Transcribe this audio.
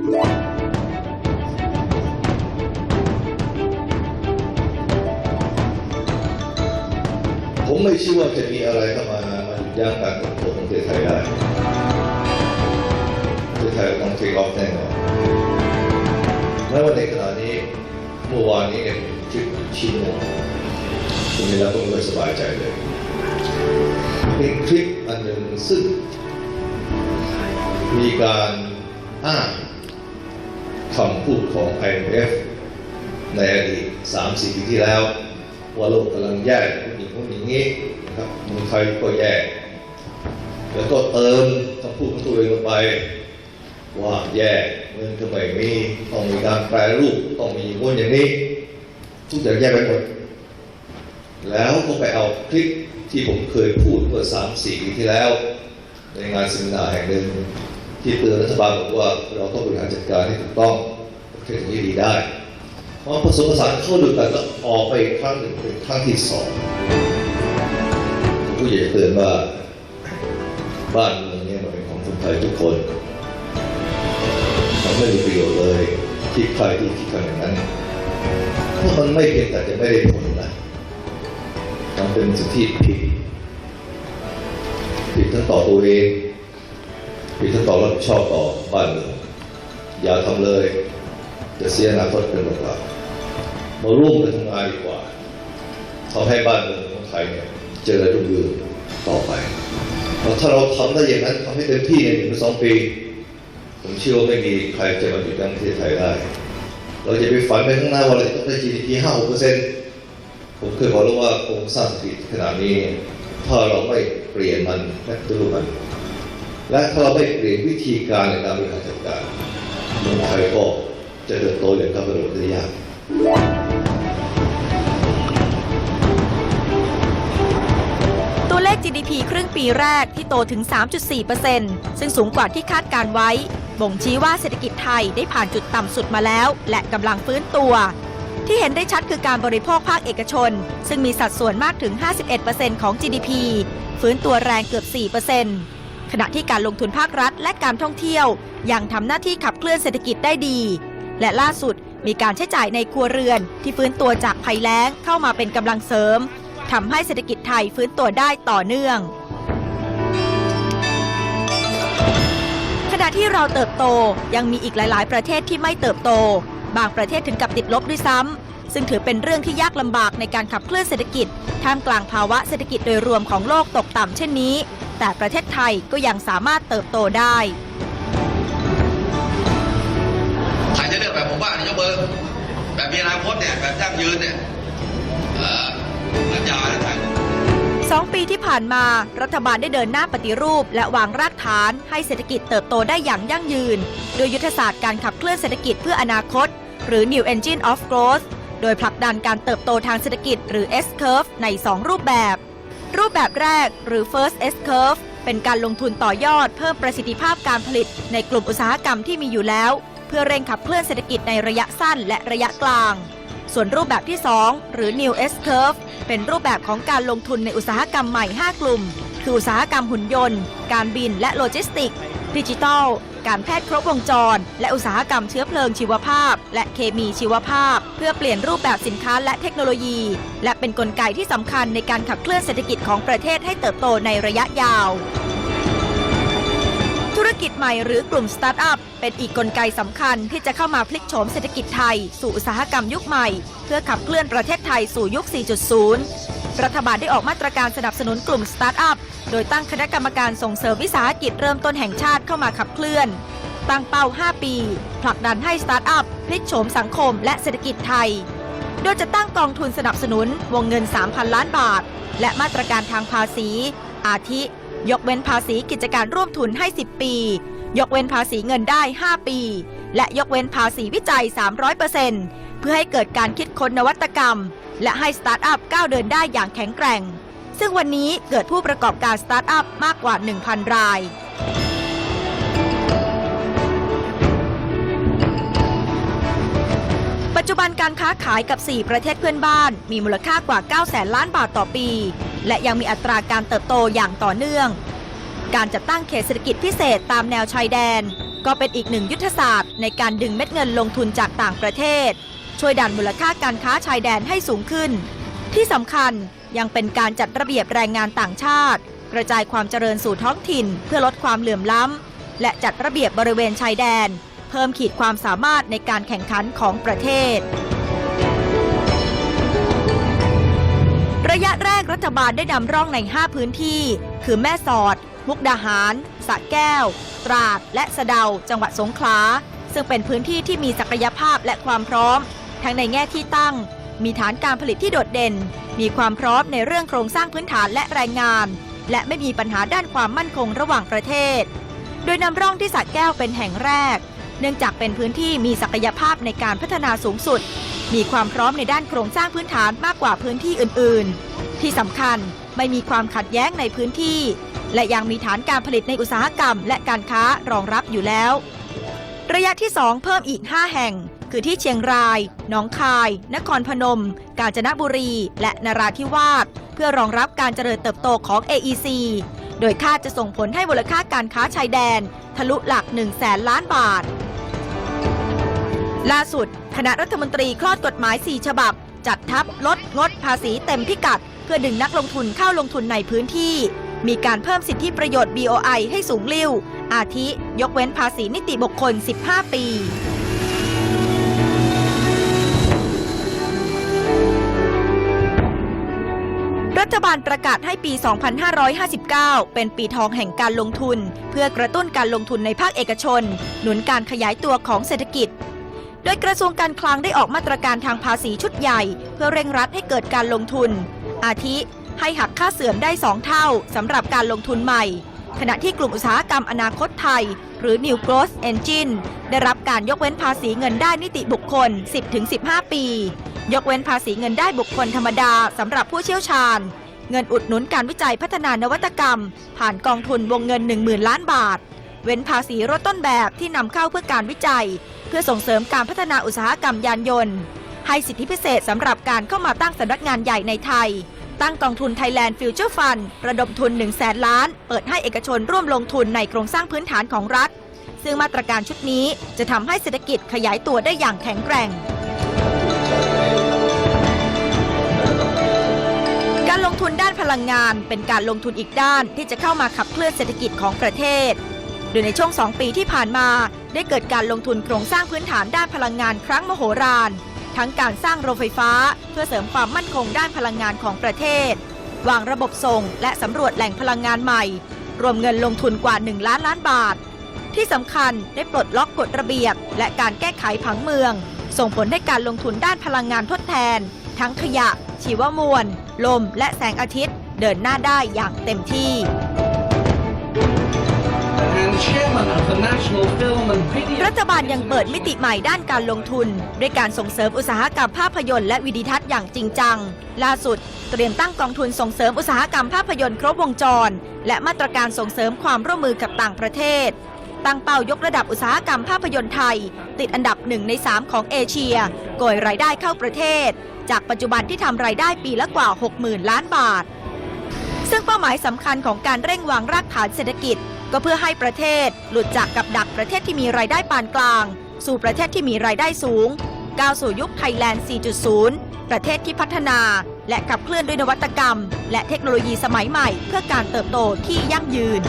ผมไม่เชื่อว่าจะมีอะไรเข้ามามันยั้งการเติบโตของประเทศไทยได้ประเทศไทยต้องเทคออฟแน่นอนแม้ว่าในขณะนี้เมื่อวานนี้เนี่ยทริปชิมคุณมีแล้วก็ไม่สบายใจเลยเป็นคลิปอันหนึ่งซึ่งมีการอ้างำพูดของ IMF ในอดีต3-4ปีที่แล้ว ว่าโลกกำลังแย่ผู้หญิงผู้หญิงนี้นะครับเมืองไทยก็แย่แล้วก็เติมคำพูดของตัวเองลงไป ว่าแย่เงินก็ไม่มีต้องมีการแปรรูปต้องมีคนอย่างนี้ ทุกอย่างแย่ไปหมดแล้วก็ไปเอาคลิปที่ผมเคยพูดเมื่อสามสี่ปีที่แล้ว ในงานเซมินาแห่งหนึ่ง ที่เตือนรัฐบาลบอกว่าเราต้องบริหารจัดการให้ถูกต้องประเทศนี้ดีได้พอผสมผสานเข้าด้วยกันแล้วออกไปอีกครั้งหนึ่งเป็นครั้งที่สองผมก็อยากจะเตือนว่าบ้านเมืองนี้มันเป็นของคนไทยทุกคนมันไม่มีประโยชน์เลยที่ใครที่คิดกันอย่างนั้นเพราะมันไม่เพียงแต่จะไม่ได้ผลนะมันเป็นสิ่งที่ผิดผิดทั้งต่อตัวเอง ผิดทั้งต่อรับผิดชอบต่อบ้านเมืองอย่าทำเลยจะเสียอนาคตเป็นเปล่ามาร่วมกันทำงานดีกว่าทำให้บ้านเมืองของไทยเนี่ยเจริญรุ่งเรืองต่อไปถ้าเราทำได้อย่างนั้นทำให้เต็มที่ในหนึ่งถึงสองปี ผมเชื่อว่าไม่มีใครจะมาหยุดยั้งประเทศไทยได้ เราจะไปฝันไปข้างหน้าว่าเราจะต้องได้ GDP ห้าหกเปอร์เซ็นต์ผมเคยบอกแล้วว่าโครงสร้างเศรษฐกิจขนาดนี้ ถ้าเราไม่เปลี่ยนมันและปฏิรูปมัน และถ้าเราไม่เปลี่ยนวิธีการในการบริหารจัดการเมืองไทยก็จะเติบโตอย่างก้าวกระโดดได้ยากตัวเลข GDP ครึ่งปีแรกที่โตถึง 3.4%ซึ่งสูงกว่าที่คาดการไว้ บ่งชี้ว่าเศรษฐกิจไทยได้ผ่านจุดต่ำสุดมาแล้ว และกำลังฟื้นตัว ที่เห็นได้ชัดคือการบริโภคภาคเอกชน ซึ่งมีสัดส่วนมากถึง 51%ของ GDP ฟื้นตัวแรงเกือบ 4% ขณะที่การลงทุนภาครัฐและการท่องเที่ยว ยังทำหน้าที่ขับเคลื่อนเศรษฐกิจได้ดี และล่าสุดมีการใช้จ่ายในครัวเรือน ที่ฟื้นตัวจากภัยแล้งเข้ามาเป็นกำลังเสริมทำให้เศรษฐกิจไทยฟื้นตัวได้ต่อเนื่อง ขณะที่เราเติบโตยังมีอีกหลาย ๆ ประเทศที่ไม่เติบโต บางประเทศถึงกับติดลบด้วยซ้ำซึ่งถือเป็นเรื่องที่ยากลำบากในการขับเคลื่อนเศรษฐกิจท่ามกลางภาวะเศรษฐกิจโดยรวมของโลกตกต่ำเช่นนี้ แต่ประเทศไทยก็ยังสามารถเติบโตได้ใครจะเลือกแบบผมว่าเนี่ยยกมือแบบมีอนาคตเนี่ยแบบยั่งยืนเนี่ยเอ่อรัญญาเนี่ยท่านสองปีที่ผ่านมารัฐบาลได้เดินหน้าปฏิรูป และวางรากฐานให้เศรษฐกิจเติบโตได้อย่างยั่งยืน โดยยุทธศาสตร์การขับเคลื่อนเศรษฐกิจเพื่ออนาคต หรือ New Engine of Growth โดยผลักดันการเติบโตทางเศรษฐกิจหรือ S curve ใน 2 รูปแบบ รูปแบบแรกหรือ first S curve เป็นการลงทุนต่อยอดเพิ่มประสิทธิภาพการผลิตในกลุ่มอุตสาหกรรมที่มีอยู่แล้ว เพื่อเร่งขับเคลื่อนเศรษฐกิจในระยะสั้นและระยะกลาง ส่วนรูปแบบที่ 2 หรือ New S Curve เป็นรูปแบบของการลงทุนในอุตสาหกรรมใหม่ 5 กลุ่ม คืออุตสาหกรรมหุ่นยนต์ การบินและโลจิสติกส์ ดิจิทัล การแพทย์ครบวงจร และอุตสาหกรรมเชื้อเพลิงชีวภาพ และเคมีชีวภาพ เพื่อเปลี่ยนรูปแบบสินค้าและเทคโนโลยี และเป็นนกลไกที่สำคัญในการขับเคลื่อนเศรษฐกิจของประเทศให้เติบโตในระยะยาว ธุรกิจใหม่หรือกลุ่มสตาร์ทอัพ เป็นอีกกลไกสำคัญที่จะเข้ามาพลิกโฉมเศรษฐกิจไทย สู่อุตสาหกรรมยุคใหม่ เพื่อขับเคลื่อนประเทศไทยสู่ยุค 4.0 รัฐบาลได้ออกมาตรการสนับสนุนกลุ่มสตาร์ทอัพ โดยตั้งคณะกรรมการส่งเสริมวิสาหกิจเริ่มต้นแห่งชาติเข้ามาขับเคลื่อน ตั้งเป้า 5 ปี ผลักดันให้สตาร์ทอัพพลิกโฉมสังคมและเศรษฐกิจไทย โดยจะตั้งกองทุนสนับสนุนวงเงิน 3,000 ล้านบาท และมาตรการทางภาษี อาทิ ยกเว้นภาษีกิจการร่วมทุนให้ 10 ปี ยกเว้นภาษีเงินได้ 5 ปี และยกเว้นภาษีวิจัย 300%เพื่อให้เกิดการคิดค้นนวัตกรรม และให้สตาร์ทอัพก้าวเดินได้อย่างแข็งแกร่ง ซึ่งวันนี้เกิดผู้ประกอบการสตาร์ทอัพมากกว่า 1,000 รายปัจจุบันการค้าขายกับ 4 ประเทศเพื่อนบ้าน มีมูลค่ากว่า9แสนล้านบาทต่อปี และยังมีอัตราการเติบโตอย่างต่อเนื่อง การจัดตั้งเขตเศรษฐกิจพิเศษตามแนวชายแดน ก็เป็นอีกหนึ่งยุทธศาสตร์ในการดึงเม็ดเงินลงทุนจากต่างประเทศ ช่วยดันมูลค่าการค้าชายแดนให้สูงขึ้น ที่สำคัญยังเป็นการจัดระเบียบแรงงานต่างชาติ กระจายความเจริญสู่ท้องถิ่น เพื่อลดความเหลื่อมล้ำ และจัดระเบียบบริเวณชายแดน เพิ่มขีดความสามารถในการแข่งขันของประเทศ ระยะแรกรัฐบาลได้นำร่องใน 5 พื้นที่ คือแม่สอด มุกดาหารสระแก้ว ตราด และสะเดา จังหวัดสงขลา ซึ่งเป็นพื้นที่ที่มีศักยภาพและความพร้อม ทั้งในแง่ที่ตั้ง มีฐานการผลิตที่โดดเด่น มีความพร้อมในเรื่องโครงสร้างพื้นฐานและแรงงาน และไม่มีปัญหาด้านความมั่นคงระหว่างประเทศ โดยนำร่องที่สระแก้วเป็นแห่งแรก เนื่องจากเป็นพื้นที่มีศักยภาพในการพัฒนาสูงสุด มีความพร้อมในด้านโครงสร้างพื้นฐานมากกว่าพื้นที่อื่น ๆ ที่สำคัญไม่มีความขัดแย้งในพื้นที่ และยังมีฐานการผลิตในอุตสาหกรรม และการค้ารองรับอยู่แล้ว ระยะที่ 2 เพิ่มอีก 5 แห่ง คือที่เชียงราย หนองคาย นครพนม กาญจนบุรี และนราธิวาส เพื่อรองรับการเจริญเติบโตของ AEC โดยคาดจะส่งผลให้มูลค่าการค้าชายแดน ทะลุหลัก 1 0 0 0 0แสนล้านบาท ล่าสุด คณะรัฐมนตรีคลอดกฎหมาย 4 ฉบับ จัดทับลดงดภาษีเต็มพิกัด เพื่อดึงนักลงทุนเข้าลงทุนในพื้นที่ มีการเพิ่มสิทธิประโยชน์ BOI ให้สูงลิ่วอาทิ ยกเว้นภาษีนิติบุคคล 15 ปีรัฐบาลประกาศให้ปี 2559 เป็นปีทองแห่งการลงทุน เพื่อกระตุ้นการลงทุนในภาคเอกชน หนุนการขยายตัวของเศรษฐกิจ โดยกระทรวงการคลังได้ออกมาตรการทางภาษีชุดใหญ่ เพื่อเร่งรัดให้เกิดการลงทุน อาทิ ให้หักค่าเสื่อมได้ 2 เท่าสำหรับการลงทุนใหม่ ขณะที่กลุ่มอุตสาหกรรมอนาคตไทย หรือ New Growth Engine ได้รับการยกเว้นภาษีเงินได้นิติบุคคล 10-15 ปี ยกเว้นภาษีเงินได้บุคคลธรรมดาสำหรับผู้เชี่ยวชาญ เงินอุดหนุนการวิจัยพัฒนานวัตกรรม ผ่านกองทุนวงเงิน 10,000 ล้านบาท เว้นภาษีรถต้นแบบที่นำเข้าเพื่อการวิจัย เพื่อส่งเสริมการพัฒนาอุตสาหกรรมยานยนต์ให้สิทธิพิเศษสำหรับการเข้ามาตั้งสำนักงานใหญ่ในไทย ตั้งกองทุน Thailand Future Fund ระดมทุน 1 0 0 0 0แสนล้าน เปิดให้เอกชนร่วมลงทุนในโครงสร้างพื้นฐานของรัฐ ซึ่งมาตรการชุดนี้จะทำให้เศรษฐกิจขยายตัวได้อย่างแข็งแกร่งการลงทุนด้านพลังงานเป็นการลงทุนอีกด้านที่จะเข้ามาขับเคลื่อนเศรษฐกิจของประเทศ โดยในช่วง 2 ปีที่ผ่านมา ได้เกิดการลงทุนโครงสร้างพื้นฐานด้านพลังงานครั้งมโหฬาร ทั้งการสร้างโรงไฟฟ้า เพื่อเสริมความมั่นคงด้านพลังงานของประเทศ วางระบบส่งและสำรวจแหล่งพลังงานใหม่ รวมเงินลงทุนกว่า 1 ล้านล้านบาท ที่สำคัญได้ปลดล็อกกฎระเบียบ และการแก้ไขผังเมือง ส่งผลให้การลงทุนด้านพลังงานทดแทน ทั้งขยะ ชีวมวล ลม และแสงอาทิตย์ เดินหน้าได้อย่างเต็มที่ รัฐบาลยังเปิดมิติใหม่ด้านการลงทุน ด้วยการส่งเสริมอุตสาหกรรมภาพยนตร์และวิดีทัศน์อย่างจริงจัง ล่าสุด เตรียมตั้งกองทุนส่งเสริมอุตสาหกรรมภาพยนตร์ครบวงจร และมาตรการส่งเสริมความร่วมมือกับต่างประเทศ ตั้งเป้ายกระดับอุตสาหกรรมภาพยนตร์ไทย ติดอันดับหนึ่งใน 3 ของเอเชียโกยรายได้เข้าประเทศ จากปัจจุบันที่ทำรายได้ปีละกว่า 60,000 ล้านบาท ซึ่งเป้าหมายสำคัญของการเร่งวางรากฐานเศรษฐกิจ ก็เพื่อให้ประเทศหลุดจากกับดักประเทศที่มีรายได้ปานกลาง สู่ประเทศที่มีรายได้สูงก้าวสู่ยุคไทยแลนด์ 4.0 ประเทศที่พัฒนา และขับเคลื่อนด้วยนวัตกรรม และเทคโนโลยีสมัยใหม่ เพื่อการเติบโตที่ยั่งยืน